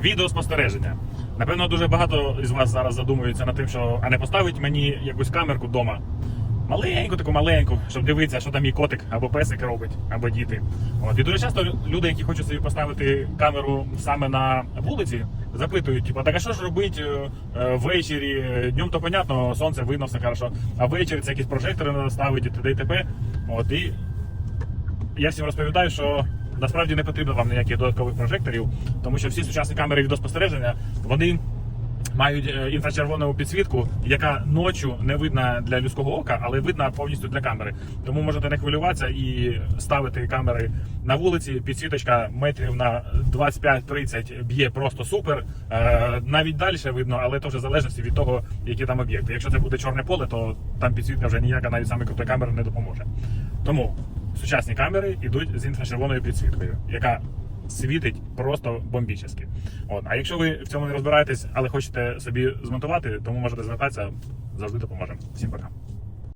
Відеоспостереження. Напевно, дуже багато із вас зараз задумуються над тим, що а не поставить мені якусь камерку вдома. Маленьку, таку маленьку, щоб дивитися, що там мій котик або песик робить, або діти. От. І дуже часто люди, які хочуть собі поставити камеру саме на вулиці, запитують, типу, так а що ж робити е, е, ввечері? Днем то понятно, сонце видно, все хорошо. А ввечері це якісь прожектори треба ставити, і т.д. і т.п. От, і я всім розповідаю, що насправді не потрібно вам ніяких додаткових прожекторів, тому що всі сучасні камери відеоспостереження, вони мають е, інфрачервону підсвітку, яка ночі не видна для людського ока, але видна повністю для камери. Тому можете не хвилюватися і ставити камери на вулиці. Підсвіточка метрів на 25-30 б'є просто супер. Е, Навіть далі видно, але то вже залежить від того, які там об'єкти. Якщо це буде чорне поле, то там підсвітка вже ніяка, навіть саме крутої камери не допоможе. Тому сучасні камери йдуть з інфрачервоною підсвіткою, яка світить просто бомбічески. От. А якщо ви в цьому не розбираєтесь, але хочете собі змонтувати, тому можете звертатися, завжди допоможемо. Всім пока.